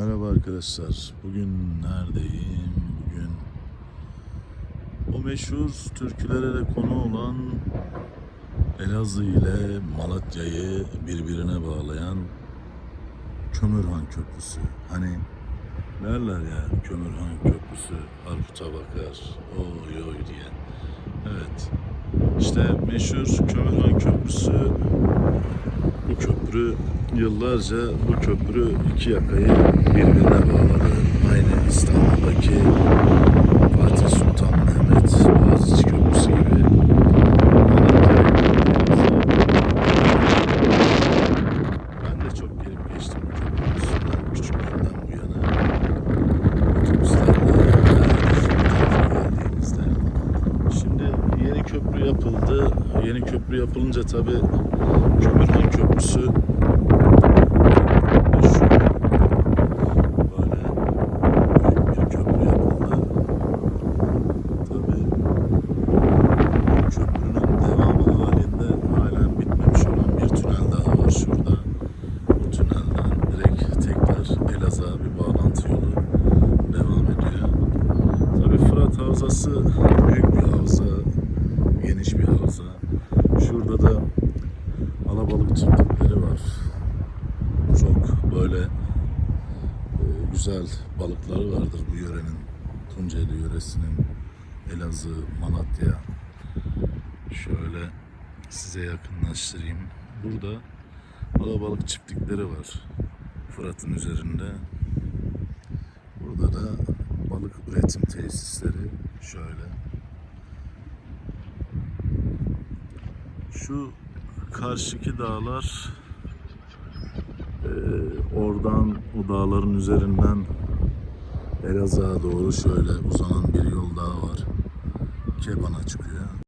Merhaba arkadaşlar. Bugün neredeyim? Bugün o meşhur türkülere de konu olan Elazığ ile Malatya'yı birbirine bağlayan Kömürhan Köprüsü. Hani derler ya Kömürhan Köprüsü Harput'a bakar oy oy diye. Evet. İşte meşhur Kömürhan Köprüsü bu köprü yıllarca bu köprü iki yakayı birbirine bağladı. Aynı İstanbul'daki Fatih Sultan Mehmet Boğaziçi Köprüsü gibi. Ben de çok gelip geçtim bu köprünün küçüklüğümden bu yana. Otobüslerle geldiğimizde. Şimdi yeni köprü yapıldı. Yeni köprü yapılınca tabi Kömürhan Köprüsü meşhur. Böyle büyük bir köprü yapıldı. Tabi köprünün devamı halinde halen bitmemiş olan bir tünel daha var şurada. Bu tünelden direkt tekrar Elazığ'a bir bağlantı yolu devam ediyor. Tabi Fırat Havzası büyük bir havza, geniş bir havza. Şurada da alabalık çiftlikleri var. Çok böyle e, güzel balıkları vardır bu yörenin. Tunceli yöresinin Elazığ, Malatya. Şöyle size yakınlaştırayım. Burada alabalık çiftlikleri var. Fırat'ın üzerinde. Burada da balık üretim tesisleri şöyle. Şu karşıki dağlar eee, oradan o dağların üzerinden Elazığ'a doğru şöyle uzanan bir yol daha var. Keban'a çıkıyor.